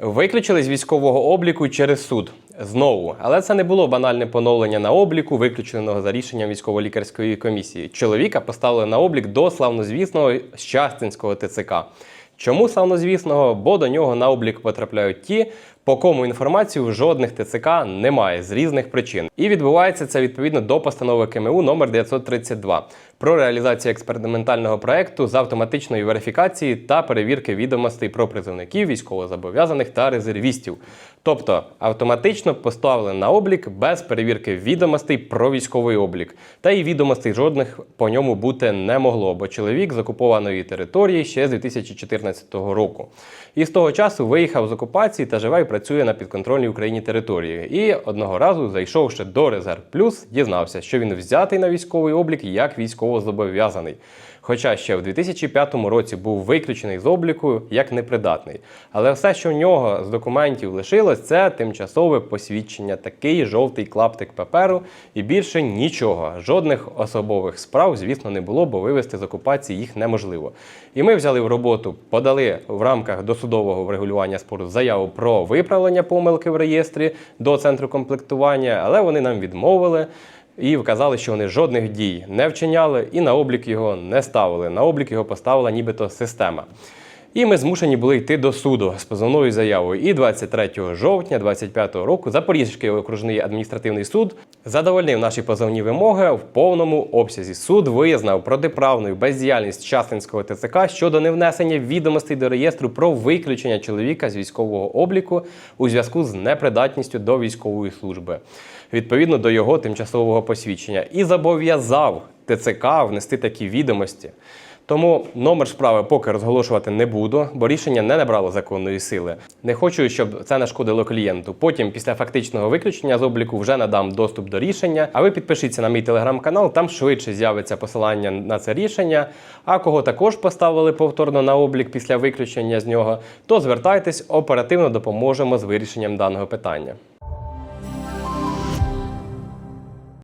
Виключили з військового обліку через суд знову, але це не було банальне поновлення на обліку, виключеного за рішенням військово-лікарської комісії. Чоловіка поставили на облік до славнозвісного Щастинського ТЦК. Чому славнозвісного? Бо до нього на облік потрапляють ті, по кому інформацію в жодних ТЦК немає з різних причин. І відбувається це відповідно до постанови КМУ номер 932 про реалізацію експериментального проекту з автоматичної верифікації та перевірки відомостей про призовників, військовозобов'язаних та резервістів. Тобто автоматично поставили на облік без перевірки відомостей про військовий облік. Та й відомостей жодних по ньому бути не могло, бо чоловік з окупованої території ще з 2014 року. І з того часу виїхав з окупації та живе і працює на підконтрольній Україні території. І одного разу, зайшовши до Резерв Плюс, дізнався, що він взятий на військовий облік як військовозобов'язаний. Хоча ще в 2005 році був виключений з обліку як непридатний. Але все, що в нього з документів лишилось, це тимчасове посвідчення, такий жовтий клаптик паперу, і більше нічого. Жодних особових справ, звісно, не було, бо вивести з окупації їх неможливо. І ми взяли в роботу, подали в рамках досудового врегулювання спору заяву про виправлення помилки в реєстрі до центру комплектування, але вони нам відмовили. І вказали, що вони жодних дій не вчиняли і на облік його не ставили. На облік його поставила нібито система. І ми змушені були йти до суду з позовною заявою. І 23 жовтня 2025 року Запорізький окружний адміністративний суд задовольнив наші позовні вимоги в повному обсязі. Суд визнав протиправною бездіяльність Частинського ТЦК щодо невнесення відомостей до реєстру про виключення чоловіка з військового обліку у зв'язку з непридатністю до військової служби відповідно до його тимчасового посвідчення і зобов'язав ТЦК внести такі відомості. Тому номер справи поки розголошувати не буду, бо рішення не набрало законної сили. Не хочу, щоб це нашкодило клієнту. Потім, після фактичного виключення з обліку, вже надам доступ до рішення. А ви підпишіться на мій телеграм-канал, там швидше з'явиться посилання на це рішення. А кого також поставили повторно на облік після виключення з нього, то звертайтесь, оперативно допоможемо з вирішенням даного питання.